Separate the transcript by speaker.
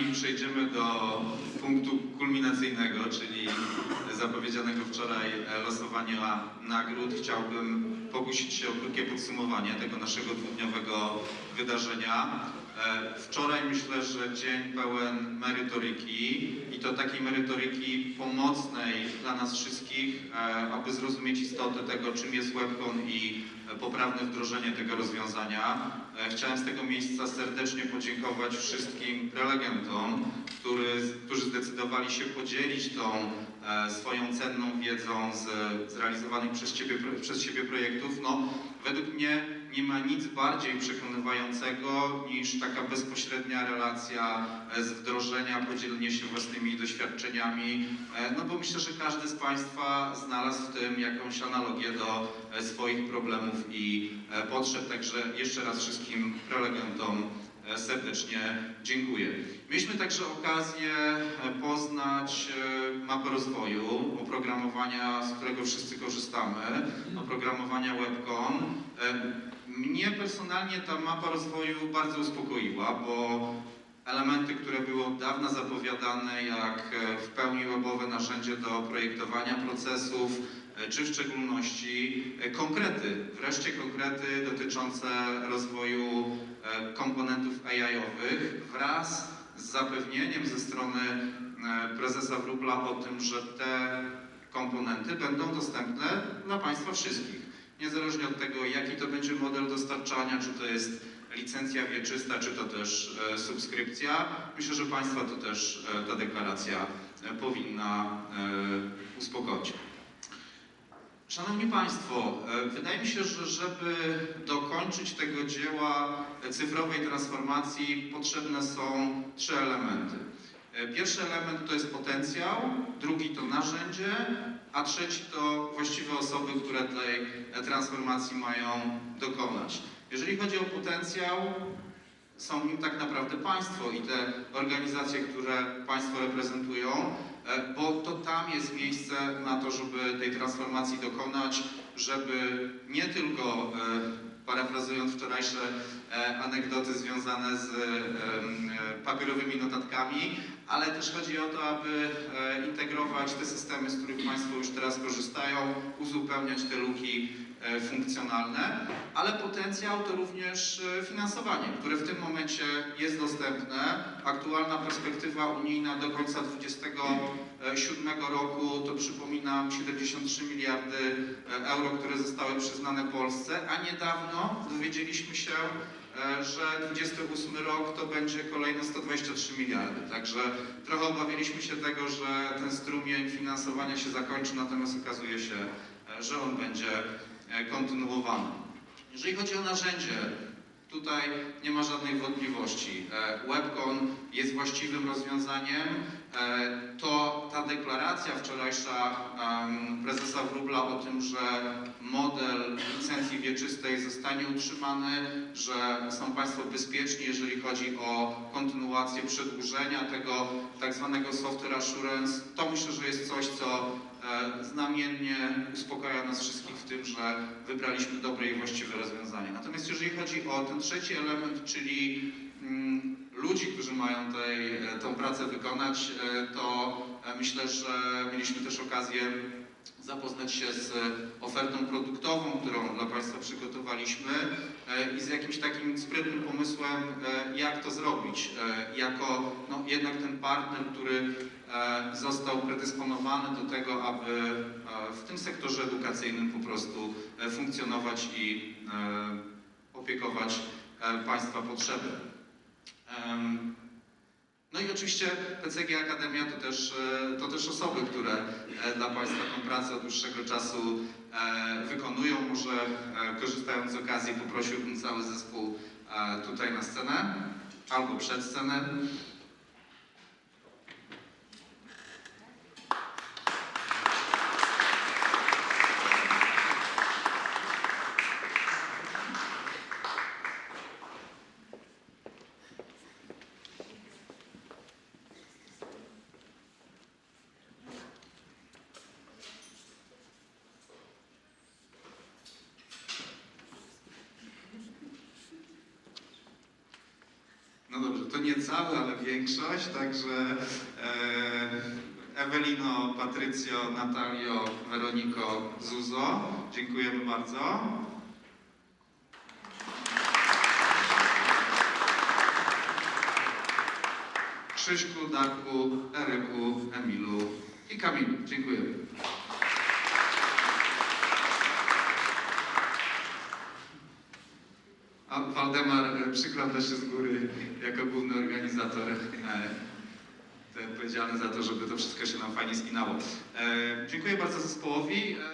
Speaker 1: zanim przejdziemy do punktu kulminacyjnego, czyli zapowiedzianego wczoraj e, losowania nagród, chciałbym pokusić się o krótkie podsumowanie tego naszego dwudniowego wydarzenia. E, Wczoraj myślę, że dzień pełen merytoryki i to takiej merytoryki pomocnej dla nas wszystkich, e, aby zrozumieć istotę tego, czym jest webcon i e, poprawne wdrożenie tego rozwiązania. Chciałem z tego miejsca serdecznie podziękować wszystkim prelegentom, który, którzy zdecydowali się podzielić tą swoją cenną wiedzą z zrealizowanych przez, ciebie, przez projektów. No, według mnie nie ma nic bardziej przekonywającego niż taka bezpośrednia relacja e, z wdrożenia, podzielenie się własnymi doświadczeniami. E, No bo myślę, że każdy z Państwa znalazł w tym jakąś analogię do e, swoich problemów i potrzeb. Także jeszcze raz wszystkim prelegentom serdecznie dziękuję. Mieliśmy także okazję poznać mapę rozwoju oprogramowania, z którego wszyscy korzystamy, oprogramowania WebCon. Mnie personalnie ta mapa rozwoju bardzo uspokoiła, bo elementy, które były od dawna zapowiadane, jak e, w pełni webowe narzędzie do projektowania procesów, e, czy w szczególności e, konkrety, wreszcie konkrety dotyczące rozwoju komponentów AI-owych wraz z zapewnieniem ze strony prezesa Wróbla o tym, że te komponenty będą dostępne dla Państwa wszystkich. Niezależnie od tego, jaki to będzie model dostarczania, czy to jest licencja wieczysta, czy to też e, subskrypcja, myślę, że Państwa to też e, ta deklaracja e, powinna uspokoić. Szanowni Państwo, wydaje mi się, że żeby dokończyć tego dzieła cyfrowej transformacji, potrzebne są trzy elementy. E, Pierwszy element to jest potencjał, drugi to narzędzie, a trzeci to właściwe osoby, które tej e, transformacji mają dokonać. Jeżeli chodzi o potencjał, są nim tak naprawdę państwo i te organizacje, które państwo reprezentują, e, bo to tam jest miejsce na to, żeby tej transformacji dokonać, żeby nie tylko, parafrazując wczorajsze e, anegdoty związane z e, e, papierowymi notatkami, ale też chodzi o to, aby integrować te systemy, z których Państwo już teraz korzystają, uzupełniać te luki funkcjonalne, ale potencjał to również e, finansowanie, które w tym momencie jest dostępne. Aktualna perspektywa unijna do końca 2027 roku to przypominam 73 miliardy e, euro, które zostały przyznane Polsce, a niedawno dowiedzieliśmy się, e, że 28 rok to będzie kolejne 123 miliardy. Także trochę obawialiśmy się tego, że ten strumień finansowania się zakończy, natomiast okazuje się, e, że on będzie e, kontynuowany. Jeżeli chodzi o narzędzie, tutaj nie ma żadnej wątpliwości. E, Webcon jest właściwym rozwiązaniem. E, To ta deklaracja wczorajsza prezesa Wróbla o tym, że model licencji wieczystej zostanie utrzymany, że są Państwo bezpieczni, jeżeli chodzi o kontynuację przedłużenia tego tak zwanego software assurance, to myślę, że jest coś, co e, znamiennie uspokaja nas wszystkich w tym, że wybraliśmy dobre i właściwe rozwiązanie. Natomiast jeżeli chodzi o ten trzeci element, czyli mm, ludzi, którzy mają tej, e, tą pracę wykonać, e, to e, myślę, że mieliśmy też okazję zapoznać się z ofertą produktową, którą dla Państwa przygotowaliśmy e, i z jakimś takim sprytnym pomysłem, e, jak to zrobić. E, Jako no, jednak ten partner, który został predysponowany do tego, aby w tym sektorze edukacyjnym po prostu funkcjonować i opiekować Państwa potrzeby. No i oczywiście PCG Akademia to też, e, to też osoby, które e, dla Państwa tę pracę od dłuższego czasu e, wykonują. Może korzystając z okazji poprosiłbym cały zespół tutaj na scenę albo przed scenę. No dobrze, to nie cały, ale większość, także e, Ewelino, Patrycjo, Natalio, Weroniko, Zuzo, dziękujemy bardzo. Krzyśku, Darku, Eryku, Emilu i Kamilu. Dziękujemy. A Waldemar e, przykłada się z góry jako główny organizator, e, odpowiedzialny za to, żeby to wszystko się nam fajnie spinało. E, dziękuję bardzo zespołowi. E,